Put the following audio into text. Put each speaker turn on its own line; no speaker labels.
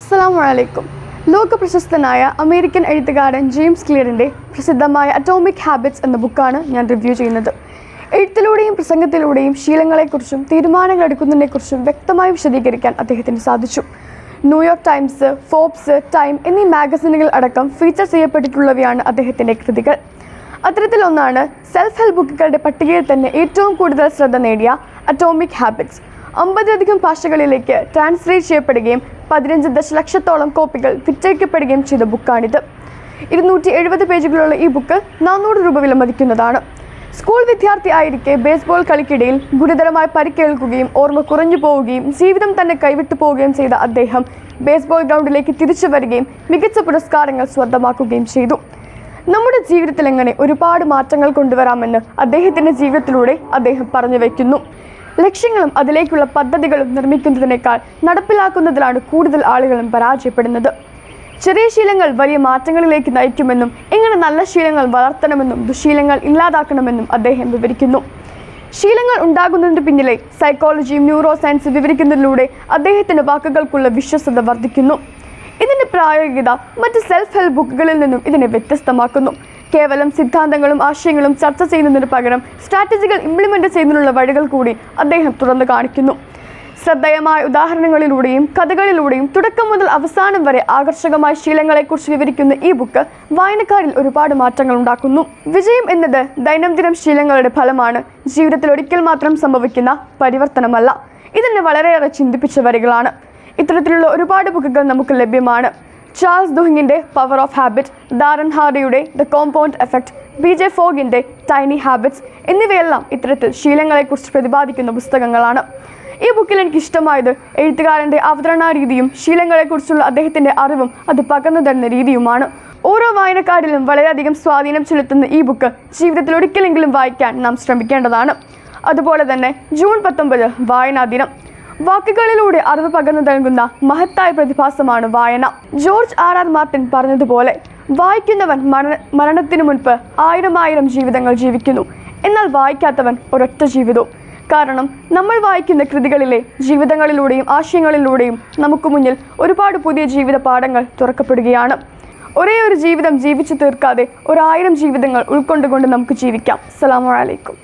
അസ്സലാമലൈക്കും ലോക പ്രശസ്തനായ അമേരിക്കൻ എഴുത്തുകാരൻ ജെയിംസ് ക്ലിയറിന്റെ പ്രസിദ്ധമായ അറ്റോമിക് ഹാബിറ്റ്സ് എന്ന ബുക്കാണ് ഞാൻ റിവ്യൂ ചെയ്യുന്നത്. എഴുത്തിലൂടെയും പ്രസംഗത്തിലൂടെയും ശീലങ്ങളെക്കുറിച്ചും തീരുമാനങ്ങൾ എടുക്കുന്നതിനെക്കുറിച്ചും വ്യക്തമായി വിശദീകരിക്കാൻ അദ്ദേഹത്തിന് സാധിച്ചു. ന്യൂയോർക്ക് ടൈംസ് ഫോബ്സ് ടൈം എന്നീ മാഗസിനുകൾ അടക്കം ഫീച്ചർ ചെയ്യപ്പെട്ടിട്ടുള്ളവയാണ് അദ്ദേഹത്തിന്റെ കൃതികൾ. അത്തരത്തിലൊന്നാണ് സെൽഫ് ഹെൽപ്പ് ബുക്കുകളുടെ പട്ടികയിൽ തന്നെ ഏറ്റവും കൂടുതൽ ശ്രദ്ധ നേടിയ അറ്റോമിക് ഹാബിറ്റ്സ് അമ്പതിലധികം ഭാഷകളിലേക്ക് ട്രാൻസ്ലേറ്റ് ചെയ്യപ്പെടുകയും പതിനഞ്ച് ദശലക്ഷത്തോളം കോപ്പികൾ വിറ്റഴിക്കപ്പെടുകയും ചെയ്ത ബുക്കാണിത്. ഇരുന്നൂറ്റി എഴുപത് പേജുകളുള്ള ഈ ബുക്ക് നാനൂറ് രൂപ വിലമതിക്കുന്നതാണ് സ്കൂൾ വിദ്യാർത്ഥി ആയിരിക്കെ ബേസ്ബോൾ കളിക്കിടയിൽ ഗുരുതരമായി പരിക്കേൽക്കുകയും ഓർമ്മ കുറഞ്ഞു പോവുകയും ജീവിതം തന്നെ കൈവിട്ടു പോവുകയും ചെയ്ത അദ്ദേഹം ബേസ്ബോൾ ഗ്രൗണ്ടിലേക്ക് തിരിച്ചു വരികയും മികച്ച പുരസ്കാരങ്ങൾ സ്വന്തമാക്കുകയും ചെയ്തു. നമ്മുടെ ജീവിതത്തിൽ എങ്ങനെ ഒരുപാട് മാറ്റങ്ങൾ കൊണ്ടുവരാമെന്ന് അദ്ദേഹത്തിന്റെ ജീവിതത്തിലൂടെ അദ്ദേഹം പറഞ്ഞു വയ്ക്കുന്നു ലക്ഷ്യങ്ങളും അതിലേക്കുള്ള പദ്ധതികളും നിർമ്മിക്കുന്നതിനേക്കാൾ നടപ്പിലാക്കുന്നതിലാണ് കൂടുതൽ ആളുകളും പരാജയപ്പെടുന്നത്. ചെറിയ ശീലങ്ങൾ വലിയ മാറ്റങ്ങളിലേക്ക് നയിക്കുമെന്നും എങ്ങനെ നല്ല ശീലങ്ങൾ വളർത്തണമെന്നും ദുശീലങ്ങൾ ഇല്ലാതാക്കണമെന്നും അദ്ദേഹം വിവരിക്കുന്നു. ശീലങ്ങൾ ഉണ്ടാകുന്നതിന് പിന്നിലെ സൈക്കോളജിയും ന്യൂറോ സയൻസ് വിവരിക്കുന്നതിലൂടെ അദ്ദേഹത്തിന്റെ വാക്കുകൾക്കുള്ള വിശ്വസത വർദ്ധിക്കുന്നു. ഇതിന്റെ പ്രായോഗികത മറ്റ് സെൽഫ് ഹെൽപ്പ് ബുക്കുകളിൽ നിന്നും ഇതിനെ വ്യത്യസ്തമാക്കുന്നു. കേവലം സിദ്ധാന്തങ്ങളും ആശയങ്ങളും ചർച്ച ചെയ്യുന്നതിന് പകരം സ്ട്രാറ്റജികൾ ഇംപ്ലിമെന്റ് ചെയ്യുന്നതിനുള്ള വഴികൾ കൂടി അദ്ദേഹം തുറന്നു കാണിക്കുന്നു. ശ്രദ്ധേയമായ ഉദാഹരണങ്ങളിലൂടെയും കഥകളിലൂടെയും തുടക്കം മുതൽ അവസാനം വരെ ആകർഷകമായ ശീലങ്ങളെക്കുറിച്ച് വിവരിക്കുന്ന ഈ ബുക്ക് വായനക്കാരിൽ ഒരുപാട് മാറ്റങ്ങൾ ഉണ്ടാക്കുന്നു. വിജയം എന്നത് ദൈനംദിനം ശീലങ്ങളുടെ ഫലമാണ്. ജീവിതത്തിൽ ഒരിക്കൽ മാത്രം സംഭവിക്കുന്ന പരിവർത്തനമല്ല. ഇതിനെ വളരെയേറെ ചിന്തിപ്പിച്ച വരികളാണ്. ഇത്തരത്തിലുള്ള ഒരുപാട് ബുക്കുകൾ നമുക്ക് ലഭ്യമാണ്. ചാൾസ് ദുഹിങ്ങിന്റെ power of habit Darren ഹാർഡിയുടെ the compound effect B J ഫോഗിന്റെ tiny habits എന്നിവയെല്ലാം ഇത്തരത്തിൽ ശീലങ്ങളെക്കുറിച്ച് പ്രതിപാദിക്കുന്ന പുസ്തകങ്ങളാണ്. ഈ ബുക്കിൽ എനിക്ക് ഇഷ്ടമായത് എഴുത്തുകാരന്റെ അവതരണാ രീതിയും ശീലങ്ങളെക്കുറിച്ചുള്ള അദ്ദേഹത്തിന്റെ അറിവും അത് പകർന്നു തരുന്ന രീതിയുമാണ്. ഓരോ വായനക്കാരിലും വളരെയധികം സ്വാധീനം ചെലുത്തുന്ന ഈ ബുക്ക് ജീവിതത്തിൽ ഒരിക്കലെങ്കിലും വായിക്കാൻ നാം ശ്രമിക്കേണ്ടതാണ്. അതുപോലെ തന്നെ ജൂൺ പത്തൊമ്പത് വായനാ ദിനം. വാക്കുകളിലൂടെ അറിവ് പകർന്നു നൽകുന്ന മഹത്തായ പ്രതിഭാസമാണ് വായന. ജോർജ് ആർ ആർ മാർട്ടിൻ പറഞ്ഞതുപോലെ വായിക്കുന്നവൻ മരണ മരണത്തിനു മുൻപ് ആയിരം ആയിരം ജീവിതങ്ങൾ ജീവിക്കുന്നു. എന്നാൽ വായിക്കാത്തവൻ ഒരൊറ്റ ജീവിതവും. കാരണം നമ്മൾ വായിക്കുന്ന കൃതികളിലെ ജീവിതങ്ങളിലൂടെയും ആശയങ്ങളിലൂടെയും നമുക്ക് മുന്നിൽ ഒരുപാട് പുതിയ ജീവിത പാഠങ്ങൾ തുറക്കപ്പെടുകയാണ്. ഒരേ ഒരു ജീവിതം ജീവിച്ചു തീർക്കാതെ ഒരായിരം ജീവിതങ്ങൾ ഉൾക്കൊണ്ടുകൊണ്ട് നമുക്ക് ജീവിക്കാം. അലൈക്കും.